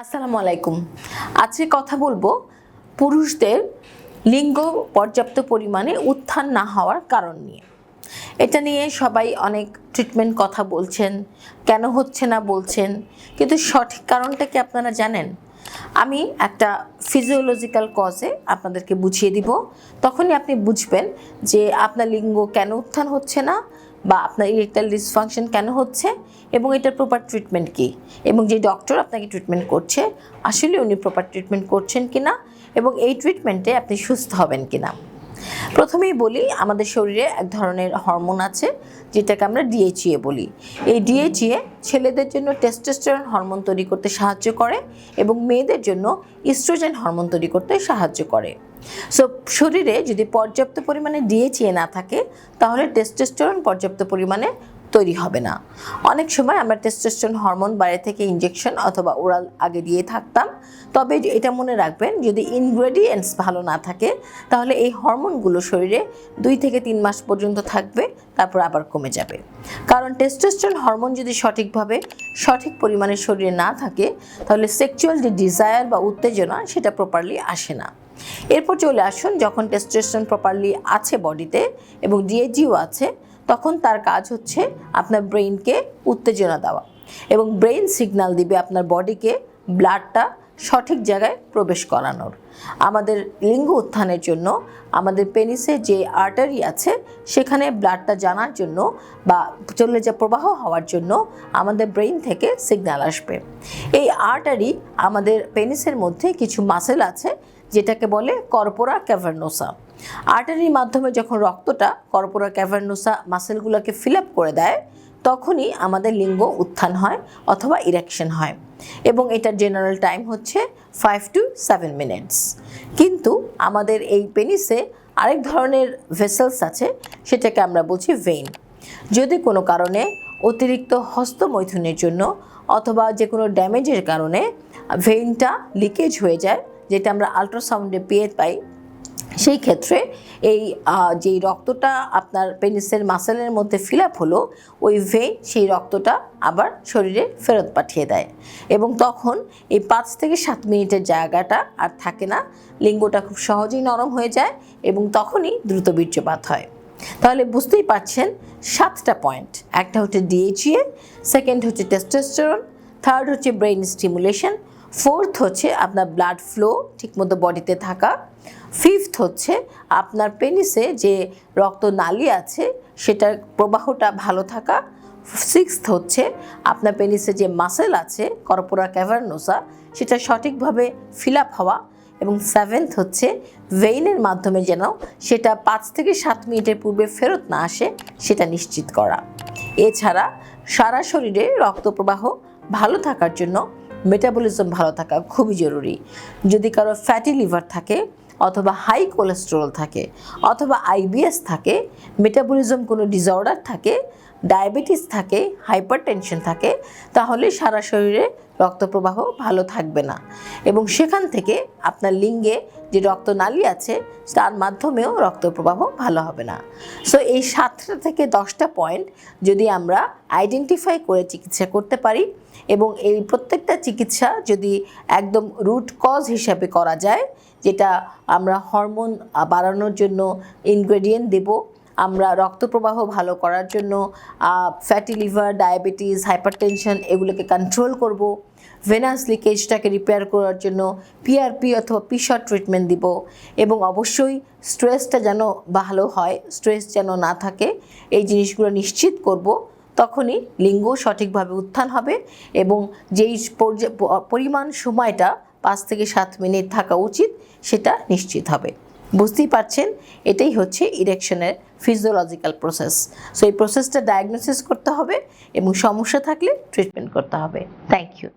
আসসালামু আলাইকুম। আজকে কথা বলব পুরুষদের লিঙ্গ পর্যাপ্ত পরিমাণে উত্থান না হওয়ার কারণ নিয়ে। এটা নিয়ে সবাই অনেক ট্রিটমেন্ট কথা বলছেন, কেন হচ্ছে না বলছেন, কিন্তু সঠিক কারণটা কি আপনারা জানেন? আমি একটা ফিজিওলজিক্যাল কজে আপনাদেরকে বুঝিয়ে দিব। তখনই আপনি বুঝবেন যে আপনার লিঙ্গ কেন উত্থান হচ্ছে না বা আপনার ইরেকটাল ডিসফাংশন কেন হচ্ছে এবং এটার প্রপার ট্রিটমেন্ট কী? এবং যে ডক্টর আপনাকে ট্রিটমেন্ট করছে, আসলে উনি প্রপার ট্রিটমেন্ট করছেন কি না এবং এই ট্রিটমেন্টে আপনি সুস্থ হবেন কি না প্রথমেই বলি, আমাদের শরীরে এক ধরনের হরমোন আছে, যেটাকে আমরা ডিএইচএ বলি। এই ডিএইচএ ছেলেদের জন্য টেস্টোস্টেরন হরমোন তৈরি করতে সাহায্য করে এবং মেয়েদের জন্য ইস্ট্রোজেন হরমোন তৈরি করতে সাহায্য করে। সো শরীরে যদি পর্যাপ্ত পরিমাণে ডিএইচএ না থাকে, তাহলে টেস্টোস্টেরন পর্যাপ্ত পরিমাণে তৈরি হবে না। অনেক সময় আমরা টেস্টোস্টেরন হরমোন বাইরে থেকে ইনজেকশন অথবা ওরাল আগে দিয়ে থাকতাম। তবে এটা মনে রাখবেন, যদি ইনগ্রেডিয়েন্টস ভালো না থাকে, তাহলে এই হরমোনগুলো শরীরে দুই থেকে তিন মাস পর্যন্ত থাকবে, তারপর আবার কমে যাবে। কারণ টেস্টোস্টেরন হরমোন যদি সঠিকভাবে, সঠিক পরিমাণে শরীরে না থাকে, তাহলে সেক্সুয়াল যে ডিজায়ার বা উত্তেজনা, সেটা প্রপারলি আসে না। এরপর চলে আসুন, যখন টেস্টোস্টেরন প্রপারলি আছে বডিতে এবং ডিএজিও আছে তখন তার কাজ হচ্ছে আপনার ব্রেইনকে উত্তেজনা দেওয়া এবং ব্রেইন সিগনাল দিবে আপনার বডিকে ব্লাডটা সঠিক জায়গায় প্রবেশ করানোর। আমাদের লিঙ্গ উত্থানের জন্য, আমাদের পেনিসে যে আর্টারি আছে, সেখানে ব্লাডটা জানার জন্য বা চলে যা প্রবাহ হওয়ার জন্য আমাদের ব্রেইন থেকে সিগন্যাল আসবে। এই আর্টারি আমাদের পেনিসের মধ্যে কিছু মাসেল আছে যেটাকে বলে কর্পোরা ক্যাভার্নোসা আর্টারির মাধ্যমে যখন রক্তটা কর্পোরা ক্যাভার্নোসা মাসেলগুলোকে ফিল আপ করে দেয়, তখনই আমাদের লিঙ্গ উত্থান হয় অথবা ইরেকশন হয় এবং এটার জেনারেল টাইম হচ্ছে ফাইভ টু সেভেন মিনিটস কিন্তু আমাদের এই পেনিসে আরেক ধরনের ভেসেলস আছে, সেটাকে আমরা বলছি ভেইন যদি কোনো কারণে অতিরিক্ত হস্তমৈথুনের জন্য অথবা যে কোনো ড্যামেজের কারণে ভেইনটা লিকেজ হয়ে যায় যেটা আমরা আলট্রাসাউন্ডে পেয়ে পাই, সেই ক্ষেত্রে এই যেই রক্তটা আপনার পেনিসের মাসেলের মধ্যে ফিল আপ হলো, ওই ভেইন সেই রক্তটা আবার শরীরে ফেরত পাঠিয়ে দেয়। এবং তখন এই পাঁচ থেকে সাত মিনিটের জায়গাটা আর থাকে না, লিঙ্গটা খুব সহজেই নরম হয়ে যায় এবং তখনই দ্রুত বীর্যপাত হয়। তাহলে বুঝতেই পারছেন সাতটা পয়েন্ট একটা হচ্ছে ডিএইচএ সেকেন্ড হচ্ছে টেস্টোস্টেরন থার্ড হচ্ছে ব্রেইন স্টিমুলেশন ফোর্থ হচ্ছে আপনার ব্লাড ফ্লো ঠিকমতো বডিতে থাকা। ফিফথ হচ্ছে আপনার পেনিসে যে রক্তনালী আছে, সেটার প্রবাহটা ভালো থাকা। সিক্সথ হচ্ছে আপনার পেনিসে যে মাসেল আছে করপোরা ক্যাভার্নোসা সেটা সঠিকভাবে ফিল আপ হওয়া। এবং সেভেন্থ হচ্ছে ভেইনের মাধ্যমে যেন সেটা পাঁচ থেকে সাত মিনিটের পূর্বে ফেরত না আসে, সেটা নিশ্চিত করা। এছাড়া সারা শরীরে রক্ত প্রবাহ ভালো থাকার জন্য মেটাবলিজম ভালো থাকা খুবই জরুরি। যদি কারও ফ্যাটি লিভার থাকে অথবা হাই কোলেস্টেরল থাকে অথবা আইবিএস থাকে মেটাবলিজম কোনো ডিসঅর্ডার থাকে ডায়াবেটিস থাকে হাইপার টেনশন থাকে, তাহলে সারা শরীরে রক্তপ্রবাহ ভালো থাকবে না। এবং সেখান থেকে আপনার লিঙ্গে যে রক্তনালী আছে, তার মাধ্যমেও রক্তপ্রবাহ ভালো হবে না। সো এই সাতটা থেকে দশটা পয়েন্ট যদি আমরা আইডেন্টিফাই করে চিকিৎসা করতে পারি এবং এই প্রত্যেকটা চিকিৎসা যদি একদম রুট কজ হিসাবে করা যায়, যেটা আমরা হরমোন বাড়ানোর জন্য ইনগ্রেডিয়েন্ট দেব আমরা রক্তপ্রবাহ ভালো করার জন্য ফ্যাটি লিভার ডায়াবেটিস হাইপারটেনশন এগুলোকে কন্ট্রোল করব ভেনাস লিকেজটাকে রিপেয়ার করার জন্য পিআরপি অথবা পিশট ট্রিটমেন্ট দিব এবং অবশ্যই স্ট্রেসটা যেন ভালো হয় স্ট্রেস যেন না থাকে, এই জিনিসগুলো নিশ্চিত করব, তখনই লিঙ্গ সঠিকভাবে উত্থান হবে এবং যেই পরিমাণ সময়টা পাঁচ থেকে সাত মিনিট থাকা উচিত, সেটা নিশ্চিত হবে। বুঝতেই পারছেন, এটাই হচ্ছে ইরেকশনের ফিজিওলজিক্যাল প্রসেস সো এই প্রসেসটা ডায়াগনোসিস করতে হবে এবং সমস্যা থাকলে ট্রিটমেন্ট করতে হবে। Thank you